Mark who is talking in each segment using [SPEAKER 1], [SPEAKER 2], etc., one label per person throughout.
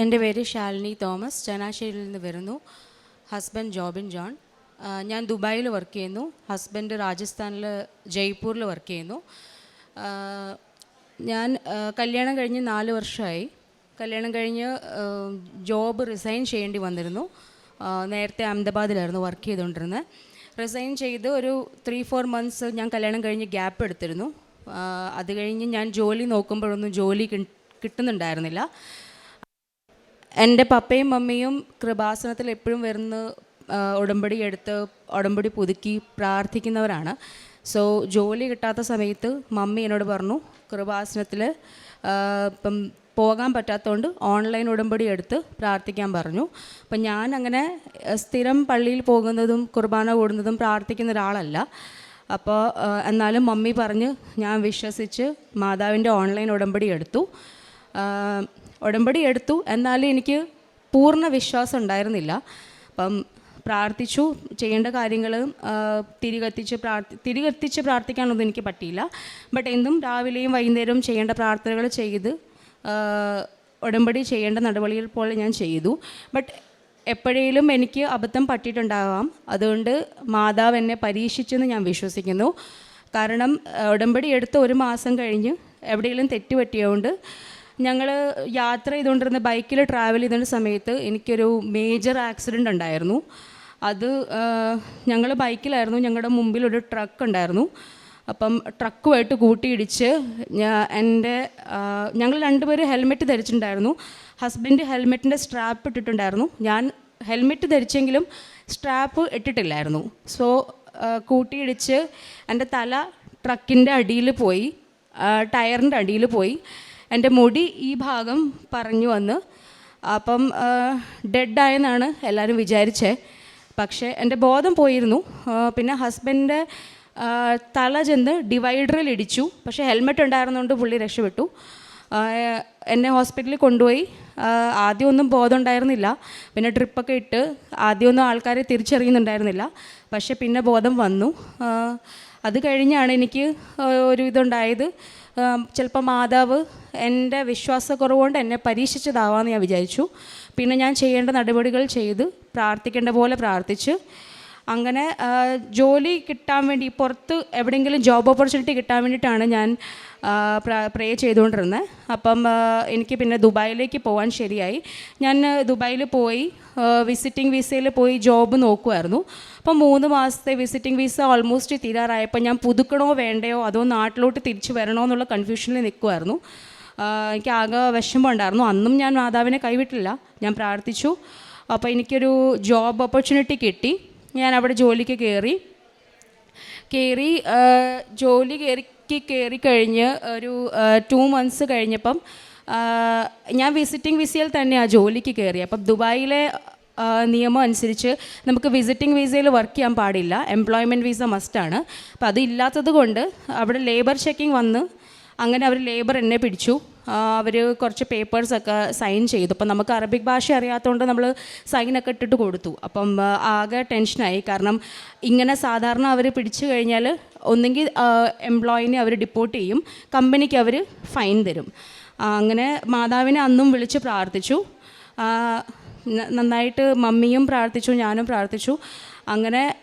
[SPEAKER 1] എന്റെ പേര് ശാലിനി തോമസ്. ചങ്ങനാശ്ശേരിയിൽ നിന്ന് വരുന്നു. Husband Jobin John. ഞാൻ ദുബായിൽ വർക്ക് ചെയ്യുന്നു. ഹസ്ബൻഡ് രാജസ്ഥാനിൽ ജയ്പൂരിൽ വർക്ക് ചെയ്യുന്നു. ഞാൻ കല്യാണം കഴിഞ്ഞ് നാല് വർഷമായി. കല്യാണം കഴിഞ്ഞ് ജോബ് റിസൈൻ ചെയ്യേണ്ടി വന്നിരുന്നു. നേരത്തെ അഹമ്മദാബാദിലായിരുന്നു വർക്ക് ചെയ്തുകൊണ്ടിരുന്നത്. റിസൈൻ ചെയ്ത് ഒരു ത്രീ ഫോർ മന്ത്സ് ഞാൻ കല്യാണം കഴിഞ്ഞ് ഗ്യാപ്പ് എടുത്തിരുന്നു. അത് കഴിഞ്ഞ് ഞാൻ ജോലി നോക്കുമ്പോഴൊന്നും ജോലി കിട്ടുന്നുണ്ടായിരുന്നില്ല. എന്റെ പപ്പയും മമ്മിയും കൃപാസനത്തിൽ എപ്പോഴും വരുന്ന ഉടമ്പടി എടുത്ത് ഉടമ്പടി പുതുക്കി പ്രാർത്ഥിക്കുന്നവരാണ്. സോ ജോലി കിട്ടാത്ത സമയത്ത് മമ്മി എന്നോട് പറഞ്ഞു കൃപാസനത്തിൽ ഇപ്പം പോകാൻ പറ്റാത്തതുകൊണ്ട് ഓൺലൈൻ ഉടമ്പടി എടുത്ത് പ്രാർത്ഥിക്കാൻ പറഞ്ഞു. അപ്പം ഞാൻ അങ്ങനെ സ്ഥിരം പള്ളിയിൽ പോകുന്നതും കുർബാന കൂടുന്നതും പ്രാർത്ഥിക്കുന്ന ഒരാളല്ല. അപ്പോൾ എന്നാലും മമ്മി പറഞ്ഞ് ഞാൻ വിശ്വസിച്ച് മാതാവിന്റെ ഓൺലൈൻ ഉടമ്പടി എടുത്തു. ഉടമ്പടി എടുത്തു. എന്നാലും എനിക്ക് പൂർണ വിശ്വാസം ഉണ്ടായിരുന്നില്ല. അപ്പം പ്രാർത്ഥിച്ചു. ചെയ്യേണ്ട കാര്യങ്ങൾ തിരികെത്തിച്ച് പ്രാർത്ഥി തിരികെത്തിച്ച് പ്രാർത്ഥിക്കാനൊന്നും എനിക്ക് പറ്റിയില്ല. ബട്ട് എന്നും രാവിലെയും വൈകുന്നേരവും ചെയ്യേണ്ട പ്രാർത്ഥനകൾ ചെയ്ത് ഉടമ്പടി ചെയ്യേണ്ട നടപടികൾ പോലെ ഞാൻ ചെയ്തു. ബട്ട് എപ്പോഴേലും എനിക്ക് അബദ്ധം പറ്റിയിട്ടുണ്ടാകാം അതുകൊണ്ട് മാതാവ് എന്നെ പരീക്ഷിച്ചെന്ന് ഞാൻ വിശ്വസിക്കുന്നു. കാരണം ഉടമ്പടി എടുത്ത് ഒരു മാസം കഴിഞ്ഞ് എവിടെയെങ്കിലും തെറ്റ് പറ്റിയതുകൊണ്ട് ഞങ്ങൾ യാത്ര ചെയ്തുകൊണ്ടിരുന്ന ബൈക്കിൽ ട്രാവൽ ചെയ്തിരുന്ന സമയത്ത് എനിക്കൊരു മേജർ ആക്സിഡന്റ് ഉണ്ടായിരുന്നു. അത് ഞങ്ങൾ ബൈക്കിലായിരുന്നു. ഞങ്ങളുടെ മുമ്പിൽ ഒരു ട്രക്ക് ഉണ്ടായിരുന്നു. അപ്പം ട്രക്കുമായിട്ട് കൂട്ടിയിടിച്ച് എന്റെ ഞങ്ങൾ രണ്ടുപേരും ഹെൽമെറ്റ് ധരിച്ചിട്ടുണ്ടായിരുന്നു. ഹസ്ബൻഡ് ഹെൽമെറ്റിന്റെ സ്ട്രാപ്പ് ഇട്ടിട്ടുണ്ടായിരുന്നു. ഞാൻ ഹെൽമെറ്റ് ധരിച്ചെങ്കിലും സ്ട്രാപ്പ് ഇട്ടിട്ടില്ലായിരുന്നു. സോ കൂട്ടിയിടിച്ച് എന്റെ തല ട്രക്കിന്റെ അടിയിൽ പോയി. ടയറിന്റെ അടിയിൽ പോയി. എന്റെ മുടി ഈ ഭാഗം പറഞ്ഞു വന്ന്. അപ്പം ഡെഡായെന്നാണ് എല്ലാവരും വിചാരിച്ചത് പക്ഷേ എന്റെ ബോധം പോയിരുന്നു. പിന്നെ ഹസ്ബൻഡിന്റെ തല ചെന്ന് ഡിവൈഡറിൽ ഇടിച്ചു. പക്ഷേ ഹെൽമെറ്റ് ഉണ്ടായിരുന്നുകൊണ്ട് പുള്ളി രക്ഷപ്പെട്ടു. എന്നെ ഹോസ്പിറ്റലിൽ കൊണ്ടുപോയി. ആദ്യമൊന്നും ബോധം ഉണ്ടായിരുന്നില്ല. പിന്നെ ട്രിപ്പൊക്കെ ഇട്ട് ആദ്യമൊന്നും ആൾക്കാരെ തിരിച്ചറിയുന്നുണ്ടായിരുന്നില്ല. പക്ഷേ പിന്നെ ബോധം വന്നു. അത് കഴിഞ്ഞാണ് എനിക്ക് ഒരു ഇതുണ്ടായത്. ചിലപ്പോൾ മാതാവ് എന്റെ വിശ്വാസക്കുറവുകൊണ്ട് എന്നെ പരീക്ഷിച്ചതാവാമെന്ന് ഞാൻ വിചാരിച്ചു. പിന്നെ ഞാൻ ചെയ്യേണ്ട നടപടികൾ ചെയ്ത് പ്രാർത്ഥിക്കേണ്ട പോലെ പ്രാർത്ഥിച്ച് അങ്ങനെ ജോലി കിട്ടാൻ വേണ്ടി പുറത്ത് എവിടെയെങ്കിലും ജോബ് ഓപ്പർച്യൂണിറ്റി കിട്ടാൻ വേണ്ടിയിട്ടാണ് ഞാൻ പ്രേ ചെയ്തുകൊണ്ടിരുന്നത്. അപ്പം എനിക്ക് പിന്നെ ദുബായിലേക്ക് പോകാൻ ശരിയായി. ഞാൻ ദുബായിൽ പോയി വിസിറ്റിംഗ് വിസയിൽ പോയി ജോബ് നോക്കുമായിരുന്നു അപ്പം മൂന്ന് മാസത്തെ വിസിറ്റിംഗ് വിസ ഓൾമോസ്റ്റ് തീരാറായപ്പോൾ ഞാൻ പുതുക്കണോ വേണ്ടയോ അതോ നാട്ടിലോട്ട് തിരിച്ചു വരണോ എന്നുള്ള കൺഫ്യൂഷനിൽ നിൽക്കുമായിരുന്നു എനിക്ക് ആകെ വിഷമമുണ്ടായിരുന്നു അന്നും ഞാൻ മാതാവിനെ കൈവിട്ടില്ല. ഞാൻ പ്രാർത്ഥിച്ചു. അപ്പോൾ എനിക്കൊരു ജോബ് ഓപ്പർച്യൂണിറ്റി കിട്ടി. ഞാൻ അവിടെ ജോലിക്ക് കയറി കയറി ജോലി കയറി കയറി കഴിഞ്ഞ് ഒരു ടു മന്ത്സ് കഴിഞ്ഞപ്പം ഞാൻ വിസിറ്റിംഗ് വിസയിൽ തന്നെയാണ് ജോലിക്ക് കയറി അപ്പം ദുബായിലെ നിയമം അനുസരിച്ച് നമുക്ക് വിസിറ്റിംഗ് വിസയിൽ വർക്ക് ചെയ്യാൻ പാടില്ല. എംപ്ലോയ്മെന്റ് വിസ മസ്റ്റാണ് അപ്പം അതില്ലാത്തത് കൊണ്ട് അവിടെ ലേബർ ചെക്കിംഗ് വന്ന് അങ്ങനെ അവർ ലേബർ എന്നെ പിടിച്ചു. അവർ കുറച്ച് പേപ്പേഴ്സൊക്കെ സൈൻ ചെയ്തു. അപ്പം നമുക്ക് അറബിക് ഭാഷ അറിയാത്തതുകൊണ്ട് നമ്മൾ സൈനൊക്കെ ഇട്ടിട്ട് കൊടുത്തു. അപ്പം ആകെ ടെൻഷനായി കാരണം ഇങ്ങനെ സാധാരണ അവർ പിടിച്ചു കഴിഞ്ഞാൽ ഒന്നെങ്കിൽ എംപ്ലോയിനെ അവർ ഡിപ്പോർട്ട് ചെയ്യും. കമ്പനിക്ക് അവർ ഫൈൻ തരും. അങ്ങനെ മാതാവിനെ അന്നും വിളിച്ച് പ്രാർത്ഥിച്ചു. നന്നായിട്ട് മമ്മിയും പ്രാർത്ഥിച്ചു ഞാനും പ്രാർത്ഥിച്ചു. അങ്ങനെ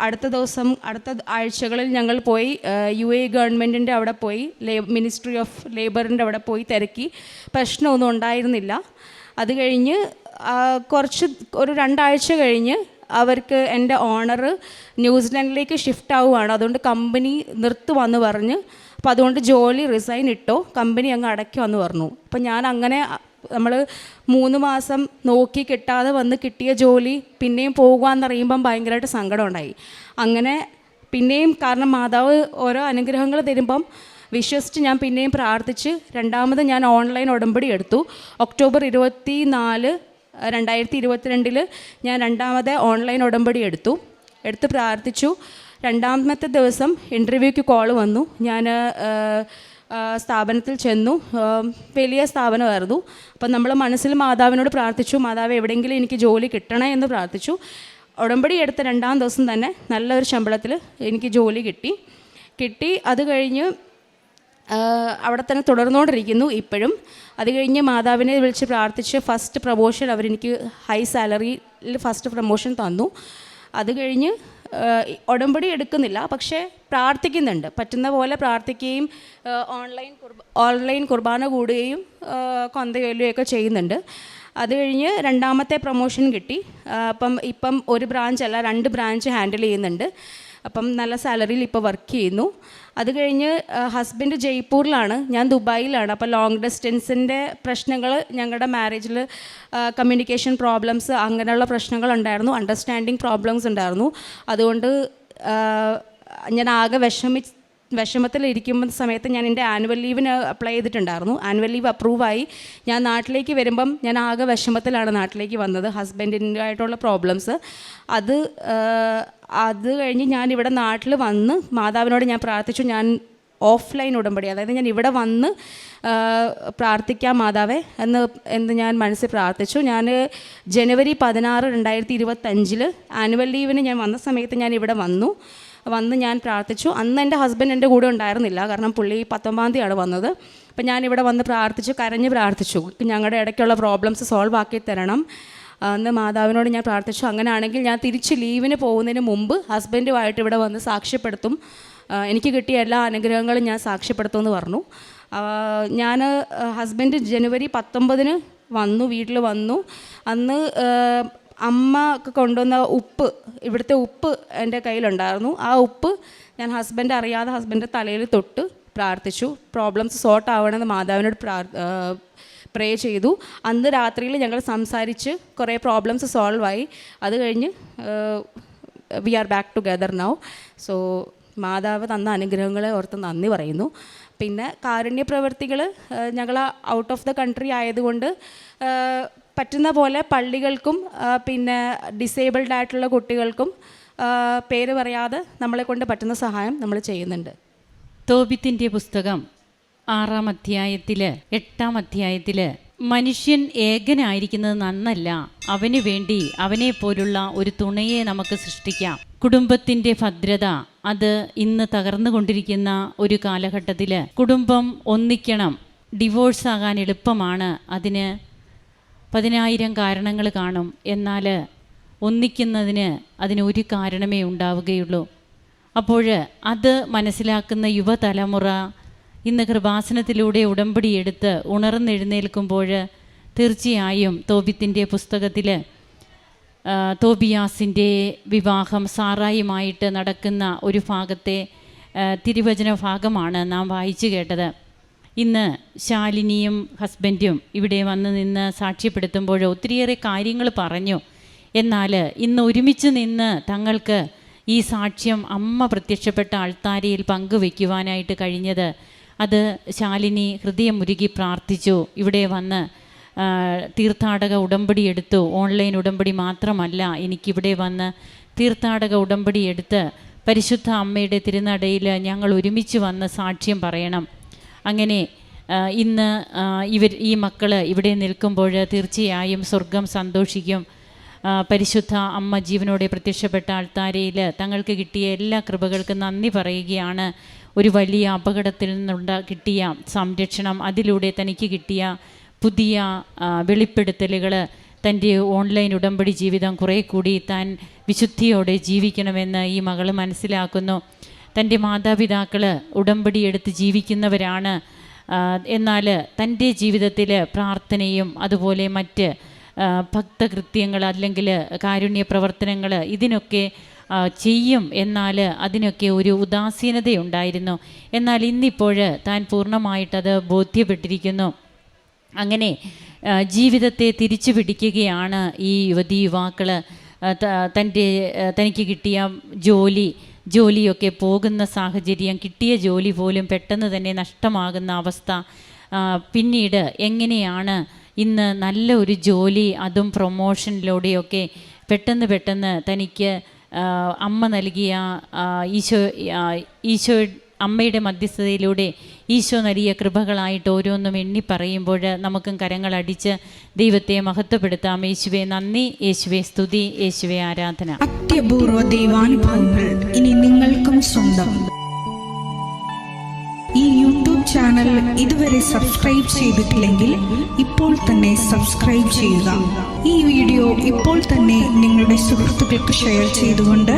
[SPEAKER 1] അടുത്ത ദിവസം അടുത്ത ആഴ്ചകളിൽ ഞങ്ങൾ പോയി യു എ ഗവൺമെന്റിന്റെ അവിടെ പോയി ലേ മിനിസ്ട്രി ഓഫ് ലേബറിന്റെ അവിടെ പോയി തിരക്കി. പ്രശ്നമൊന്നും ഉണ്ടായിരുന്നില്ല. അത് കഴിഞ്ഞ് കുറച്ച് ഒരു രണ്ടാഴ്ച കഴിഞ്ഞ് അവർക്ക് എന്റെ ഓണർ ന്യൂസിലൻഡിലേക്ക് ഷിഫ്റ്റ് ആവുകയാണ്. അതുകൊണ്ട് കമ്പനി നിർത്തുവന്ന് പറഞ്ഞ് അപ്പോൾ അതുകൊണ്ട് ജോലി റിസൈൻ ഇട്ടോ. കമ്പനി അങ്ങ് അടയ്ക്കുമെന്ന് പറഞ്ഞു. അപ്പോൾ ഞാൻ അങ്ങനെ നമ്മൾ മൂന്ന് മാസം നോക്കി കിട്ടാതെ വന്ന് കിട്ടിയ ജോലി പിന്നെയും പോകുകയെന്നറിയുമ്പം ഭയങ്കരമായിട്ട് സങ്കടം ഉണ്ടായി അങ്ങനെ പിന്നെയും കാരണം മാതാവ് ഓരോ അനുഗ്രഹങ്ങൾ തരുമ്പം വിശ്വസിച്ച് ഞാൻ പിന്നെയും പ്രാർത്ഥിച്ച് രണ്ടാമത് ഞാൻ ഓൺലൈൻ ഉടമ്പടി എടുത്തു. ഒക്ടോബർ ഇരുപത്തി നാല് രണ്ടായിരത്തി ഇരുപത്തിരണ്ടിൽ ഞാൻ രണ്ടാമത് ഓൺലൈൻ ഉടമ്പടി എടുത്തു. എടുത്ത് പ്രാർത്ഥിച്ചു. രണ്ടാമത്തെ ദിവസം ഇന്റർവ്യൂക്ക് കോൾ വന്നു. ഞാൻ സ്ഥാപനത്തിൽ ചെന്നു. വലിയ സ്ഥാപനമായിരുന്നു. അപ്പം നമ്മൾ മനസ്സിൽ മാതാവിനോട് പ്രാർത്ഥിച്ചു. മാതാവ് എവിടെയെങ്കിലും എനിക്ക് ജോലി കിട്ടണേ എന്ന് പ്രാർത്ഥിച്ചു. ഉടമ്പടി എടുത്ത രണ്ടാം ദിവസം തന്നെ നല്ലൊരു ശമ്പളത്തിൽ എനിക്ക് ജോലി കിട്ടി. കിട്ടി. അത് കഴിഞ്ഞ് അവിടെ തന്നെ തുടർന്നുകൊണ്ടിരിക്കുന്നു ഇപ്പോഴും. അത് കഴിഞ്ഞ് മാതാവിനെ വിളിച്ച് പ്രാർത്ഥിച്ച് ഫസ്റ്റ് പ്രൊമോഷൻ അവരെനിക്ക് ഹൈ സാലറിയിൽ ഫസ്റ്റ് പ്രൊമോഷൻ തന്നു. അത് കഴിഞ്ഞ് ഉടമ്പടി എടുക്കുന്നില്ല. പക്ഷേ പ്രാർത്ഥിക്കുന്നുണ്ട്. പറ്റുന്ന പോലെ പ്രാർത്ഥിക്കുകയും ഓൺലൈൻ ഓൺലൈൻ കുർബാന കൂടുകയും ആഹ് കൊന്ത ചെയ്യുന്നുണ്ട്. അത് കഴിഞ്ഞ് രണ്ടാമത്തെ പ്രൊമോഷൻ കിട്ടി. അപ്പം ഇപ്പം ഒരു ബ്രാഞ്ച് അല്ല രണ്ട് ബ്രാഞ്ച് ഹാൻഡിൽ ചെയ്യുന്നുണ്ട്. അപ്പം നല്ല സാലറിയിൽ ഇപ്പോൾ വർക്ക് ചെയ്യുന്നു. അത് കഴിഞ്ഞ് ഹസ്ബൻഡ് ജയ്പൂരിലാണ് ഞാൻ ദുബായിലാണ്. അപ്പോൾ ലോങ് ഡിസ്റ്റൻസിന്റെ പ്രശ്നങ്ങൾ ഞങ്ങളുടെ മാരേജിൽ കമ്മ്യൂണിക്കേഷൻ പ്രോബ്ലംസ് അങ്ങനെയുള്ള പ്രശ്നങ്ങളുണ്ടായിരുന്നു അണ്ടർസ്റ്റാൻഡിങ് പ്രോബ്ലംസ് ഉണ്ടായിരുന്നു. അതുകൊണ്ട് ഞാൻ ആകെ വിഷമി വിഷമത്തിലിരിക്കുമ്പോൾ സമയത്ത് ഞാൻ എന്റെ ആനുവൽ ലീവിന് അപ്ലൈ ചെയ്തിട്ടുണ്ടായിരുന്നു. ആനുവൽ ലീവ് അപ്രൂവായി ഞാൻ നാട്ടിലേക്ക് വരുമ്പം ഞാൻ ആകെ വിഷമത്തിലാണ് നാട്ടിലേക്ക് വന്നത് ഹസ്ബൻഡിന്റെ ആയിട്ടുള്ള പ്രോബ്ലംസ് അത് അത് കഴിഞ്ഞ് ഞാൻ ഇവിടെ നാട്ടിൽ വന്ന് മാതാവിനോട് ഞാൻ പ്രാർത്ഥിച്ചു. ഞാൻ ഓഫ്ലൈൻ ഉടമ്പടി അതായത് ഞാൻ ഇവിടെ വന്ന് പ്രാർത്ഥിക്കാം മാതാവേ എന്ന് എന്ന് ഞാൻ മനസ്സിൽ പ്രാർത്ഥിച്ചു. ഞാൻ ജനുവരി പതിനാറ് രണ്ടായിരത്തി ഇരുപത്തഞ്ചിൽ ആനുവൽ ലീവിന് ഞാൻ വന്ന സമയത്ത് ഞാൻ ഇവിടെ വന്നു. വന്ന് ഞാൻ പ്രാർത്ഥിച്ചു. അന്ന് എന്റെ ഹസ്ബൻഡ് എന്റെ കൂടെ ഉണ്ടായിരുന്നില്ല. കാരണം പുള്ളി പത്തൊമ്പതാം തീയതിയാണ് വന്നത്. അപ്പം ഞാനിവിടെ വന്ന് പ്രാർത്ഥിച്ചു കരഞ്ഞ് പ്രാർത്ഥിച്ചു. ഞങ്ങളുടെ ഇടയ്ക്കുള്ള പ്രോബ്ലംസ് സോൾവ് ആക്കി തരണം. അന്ന് മാതാവിനോട് ഞാൻ പ്രാർത്ഥിച്ചു. അങ്ങനെയാണെങ്കിൽ ഞാൻ തിരിച്ച് ലീവിന് പോകുന്നതിന് മുമ്പ് ഹസ്ബൻഡുമായിട്ട് ഇവിടെ വന്ന് സാക്ഷ്യപ്പെടുത്തും. എനിക്ക് കിട്ടിയ എല്ലാ അനുഗ്രഹങ്ങളും ഞാൻ സാക്ഷ്യപ്പെടുത്തുമെന്ന് പറഞ്ഞു. ഞാൻ ഹസ്ബൻഡ് ജനുവരി പത്തൊമ്പതിന് വന്നു വീട്ടിൽ വന്നു. അന്ന് അമ്മ ഒക്കെ കൊണ്ടുവന്ന ഉപ്പ് ഇവിടുത്തെ ഉപ്പ് എന്റെ കയ്യിലുണ്ടായിരുന്നു. ആ ഉപ്പ് ഞാൻ ഹസ്ബൻഡ് അറിയാതെ ഹസ്ബൻഡ് തലയിൽ തൊട്ട് പ്രാർത്ഥിച്ചു. പ്രോബ്ലംസ് സോർട്ട് ആവണമെന്ന് മാതാവിനോട് പ്രാർ പ്രേ ചെയ്തു. അന്ന് രാത്രിയിൽ ഞങ്ങൾ സംസാരിച്ച് കുറേ പ്രോബ്ലംസ് സോൾവ് ആയി. അത് കഴിഞ്ഞ് we are back together now so മാതാവ് തന്ന അനുഗ്രഹങ്ങളെ ഓർത്ത് നന്ദി പറയുന്നു. പിന്നെ കാരുണ്യ പ്രവൃത്തികൾ ഞങ്ങൾ ഔട്ട് ഓഫ് ദ കൺട്രി ആയതുകൊണ്ട് പറ്റുന്ന പോലെ പള്ളികൾക്കും പിന്നെ ഡിസേബിൾഡ് ആയിട്ടുള്ള കുട്ടികൾക്കും പേര് പറയാതെ നമ്മളെ കൊണ്ട് പറ്റുന്ന സഹായം നമ്മൾ ചെയ്യുന്നുണ്ട്.
[SPEAKER 2] തോബിത്തിന്റെ പുസ്തകം ആറാം അധ്യായത്തിൽ എട്ടാം അധ്യായത്തിൽ മനുഷ്യൻ ഏകനായിരിക്കുന്നത് നന്നല്ല അവന് വേണ്ടി അവനെ പോലുള്ള ഒരു തുണയെ നമുക്ക് സൃഷ്ടിക്കാം. കുടുംബത്തിന്റെ ഭദ്രത അത് ഇന്ന് തകർന്നുകൊണ്ടിരിക്കുന്ന ഒരു കാലഘട്ടത്തിൽ കുടുംബം ഒന്നിക്കണം ഡിവോഴ്സ് ആകാൻ എളുപ്പമാണ് അതിന് പതിനായിരം കാരണങ്ങൾ കാണും. എന്നാൽ ഒന്നിക്കുന്നതിന് അതിന് ഒരു കാരണമേ ഉണ്ടാവുകയുള്ളൂ. അപ്പോൾ അത് മനസ്സിലാക്കുന്ന യുവതലമുറ ഇന്ന് കൃപാസനത്തിലൂടെ ഉടമ്പടിയെടുത്ത് ഉണർന്നെഴുന്നേൽക്കുമ്പോൾ തീർച്ചയായും തോബിത്തിന്റെ പുസ്തകത്തിൽ തോബിയാസിന്റെ വിവാഹം സാറായുമായിട്ട് നടക്കുന്ന ഒരു ഭാഗത്തെ തിരുവചന ഭാഗമാണ് നാം വായിച്ചു കേട്ടത്. ഇന്ന് ശാലിനിയും ഹസ്ബൻഡും ഇവിടെ വന്ന് നിന്ന് സാക്ഷ്യപ്പെടുത്തുമ്പോൾ ഒത്തിരിയേറെ കാര്യങ്ങൾ പറഞ്ഞു. എന്നാൽ ഇന്ന് ഒരുമിച്ച് നിന്ന് തങ്ങൾക്ക് ഈ സാക്ഷ്യം അമ്മ പ്രത്യക്ഷപ്പെട്ട അൾത്താരയിൽ പങ്കുവെക്കുവാനായിട്ട് കഴിഞ്ഞത്. അത് ശാലിനി ഹൃദയം ഉരുകി പ്രാർത്ഥിച്ചു. ഇവിടെ വന്ന് തീർത്ഥാടക ഉടമ്പടി എടുത്തു. ഓൺലൈൻ ഉടമ്പടി മാത്രമല്ല എനിക്കിവിടെ വന്ന് തീർത്ഥാടക ഉടമ്പടി എടുത്ത് പരിശുദ്ധ അമ്മയുടെ തിരുനടയിൽ ഞങ്ങൾ ഒരുമിച്ച് വന്ന് സാക്ഷ്യം പറയണം. അങ്ങനെ ഇന്ന് ഇവർ ഈ മക്കൾ ഇവിടെ നിൽക്കുമ്പോൾ തീർച്ചയായും സ്വർഗം സന്തോഷിക്കും. പരിശുദ്ധ അമ്മ ജീവനോടെ പ്രത്യക്ഷപ്പെട്ട ആൾത്താരയിൽ തങ്ങൾക്ക് കിട്ടിയ എല്ലാ കൃപകൾക്കും നന്ദി പറയുകയാണ്. ഒരു വലിയ അപകടത്തിൽ നിന്നുണ്ട കിട്ടിയ സംരക്ഷണം അതിലൂടെ തനിക്ക് കിട്ടിയ പുതിയ വെളിപ്പെടുത്തലുകൾ തന്റെ ഓൺലൈൻ ഉടമ്പടി ജീവിതം കുറേ കൂടി താൻ വിശുദ്ധിയോടെ ജീവിക്കണമെന്ന് ഈ മകൾ മനസ്സിലാക്കുന്നു. തന്റെ മാതാപിതാക്കൾ ഉടമ്പടി എടുത്ത് ജീവിക്കുന്നവരാണ്. എന്നാൽ തന്റെ ജീവിതത്തിൽ പ്രാർത്ഥനയും അതുപോലെ മറ്റ് ഭക്തകൃത്യങ്ങൾ അല്ലെങ്കിൽ കാരുണ്യ പ്രവർത്തനങ്ങൾ ഇതിനൊക്കെ ചെയ്യും. എന്നാൽ അതിനൊക്കെ ഒരു ഉദാസീനതയുണ്ടായിരുന്നു. എന്നാൽ ഇന്നിപ്പോൾ താൻ പൂർണമായിട്ടത് ബോധ്യപ്പെട്ടിരിക്കുന്നു. അങ്ങനെ ജീവിതത്തെ തിരിച്ചു പിടിക്കുകയാണ് ഈ യുവതി യുവാക്കൾ തന്റെ തനിക്ക് കിട്ടിയ ജോലി. ജോലിയൊക്കെ പോകുന്ന സാഹചര്യം കിട്ടിയ ജോലി പോലും പെട്ടെന്ന് തന്നെ നഷ്ടമാകുന്ന അവസ്ഥ പിന്നീട് എങ്ങനെയാണ് ഇന്ന് നല്ല ഒരു ജോലി അതും പ്രൊമോഷനിലൂടെയൊക്കെ പെട്ടെന്ന് പെട്ടെന്ന് തനിക്ക് അമ്മ നൽകിയ ഈശോ ഈശോ അമ്മയുടെ മധ്യസ്ഥതയിലൂടെ ഈശോ നൽകിയ കൃപകളായിട്ട് ഓരോന്നും എണ്ണി പറയുമ്പോൾ നമുക്കും കരങ്ങളടിച്ച് ദൈവത്തെ മഹത്വപ്പെടുത്താം. യേശുവെ നന്ദി. യേശുവെ സ്തുതി. യേശുവെ ആരാധന.
[SPEAKER 3] അത്യപൂർവ ദൈവാനുഭവങ്ങൾ ഇനി നിങ്ങൾക്കും സ്വന്തം. ഈ യൂട്യൂബ് ചാനൽ ഇതുവരെ സബ്സ്ക്രൈബ് ചെയ്തിട്ടില്ലെങ്കിൽ ഇപ്പോൾ തന്നെ സബ്സ്ക്രൈബ് ചെയ്യുക. ഈ വീഡിയോ ഇപ്പോൾ തന്നെ നിങ്ങളുടെ സുഹൃത്തുക്കൾക്ക് ഷെയർ ചെയ്തുകൊണ്ട്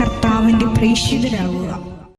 [SPEAKER 3] കർത്താവിന്റെ പ്രേക്ഷിതരാകുക.